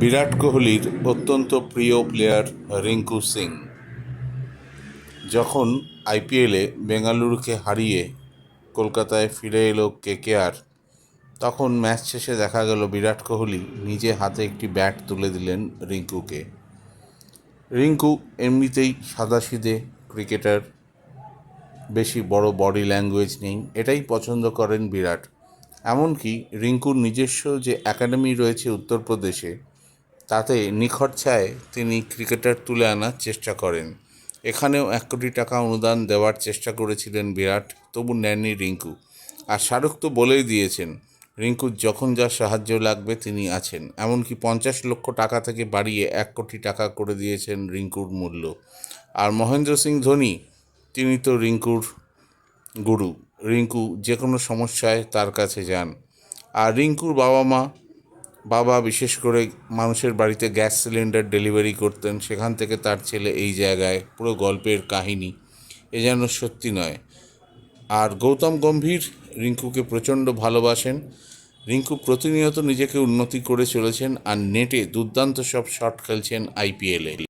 বিরাট কোহলির অত্যন্ত প্রিয় প্লেয়ার রিঙ্কু সিং। যখন আইপিএলে বেঙ্গালুরুকে হারিয়ে কলকাতায় ফিরে এলো কেকেআর, তখন ম্যাচ শেষে দেখা গেল বিরাট কোহলি নিজে হাতে একটি ব্যাট তুলে দিলেন রিঙ্কুকে। রিঙ্কু এমনিতেই সাদাসিধে ক্রিকেটার, বেশি বড় বডি ল্যাঙ্গুয়েজ নেই, এটাই পছন্দ করেন বিরাট। এমনকি রিঙ্কুর নিজস্ব যে একাডেমি রয়েছে উত্তরপ্রদেশে তাতে নিখরচায় তিনি ক্রিকেটার তুলে আনার চেষ্টা করেন। এখানেও এক কোটি টাকা অনুদান দেওয়ার চেষ্টা করেছিলেন বিরাট, তবু নেননি রিঙ্কু। আর শাহরুখ তো বলেই দিয়েছেন রিঙ্কুর যখন যা সাহায্য লাগবে তিনি আছেন। এমনকি পঞ্চাশ লক্ষ টাকা থেকে বাড়িয়ে এক কোটি টাকা করে দিয়েছেন রিঙ্কুর মূল্য। আর মহেন্দ্র সিং ধোনি, তিনি তো রিঙ্কুর গুরু। রিঙ্কু যে কোনো সমস্যায় তার কাছে যান। আর রিঙ্কুর বাবা মা বাবা বিশেষ করে মানুষের বাড়িতে গ্যাস সিলিন্ডার ডেলিভারি করতেন, সেখান থেকে তার ছেলে এই জায়গায় পুরো গল্পের কাহিনী। এ যেন সত্যি নয়। আর গৌতম গম্ভীর রিঙ্কুকে প্রচণ্ড ভালোবাসেন। রিঙ্কু প্রতিনিয়ত নিজেকে উন্নতি করে চলেছেন আর নেটে দুর্দান্ত সব শট খেলছেন আইপিএলে।